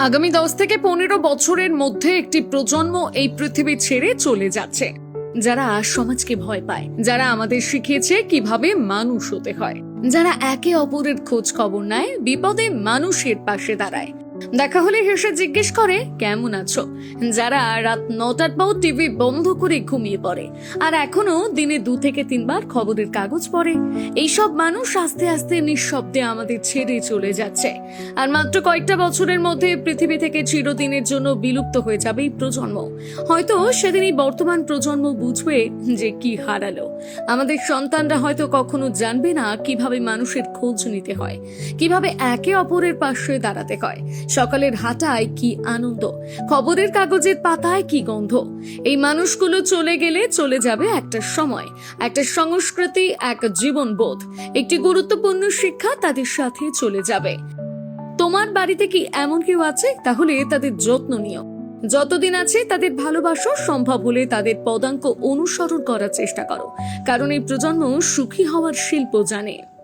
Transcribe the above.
আগামী দশ থেকে পনেরো বছরের মধ্যে একটি প্রজন্ম এই পৃথিবী ছেড়ে চলে যাচ্ছে। যারা সমাজকে ভয় পায়, যারা আমাদের শিখিয়েছে কীভাবে মানুষ হতে হয়, যারা একে অপরের খোঁজ খবর নেয়, বিপদে মানুষের পাশে দাঁড়ায়। দেখা হলে হেসে জিজ্ঞেস করে, কেমন আছো? যারা রাত নটার পর টিভি বন্ধ করে ঘুমিয়ে পড়ে, আর এখনও দিনে দু থেকে তিনবার খবরের কাগজ পড়ে। এইসব মানুষ আস্তে আস্তে নিঃশব্দে আমাদের ছেড়ে চলে যাচ্ছে। আর মাত্র কয়েকটা বছরের মধ্যে পৃথিবী থেকে চিরদিনের জন্য বিলুপ্ত হয়ে যাবে এই প্রজন্ম। হয়তো সেদিন এই বর্তমান প্রজন্ম বুঝবে যে কি হারালো। আমাদের সন্তানরা হয়তো কখনো জানবে না কীভাবে মানুষের খোঁজ নিতে হয়, কীভাবে একে অপরের পাশে দাঁড়াতে হয় সকালের হাঁটায় কি আনন্দ? খবরের কাগজের পাতায় কি গন্ধ? এই মানুষগুলো চলে গেলে চলে যাবে একটা সময়, একটা সংস্কৃতি, এক জীবনবোধ। একটি গুরুত্বপূর্ণ শিক্ষা তাদের সাথে চলে যাবে। তোমার বাড়িতে কি এমন কেউ আছে? তাহলে তাদের যত্ন নিও। যতদিন আছে তাদের ভালোবাসো সম্ভব হলে তাদের পদাঙ্ক অনুসরণ করার চেষ্টা করো। কারণ এই প্রজন্ম সুখী হওয়ার শিল্প জানে।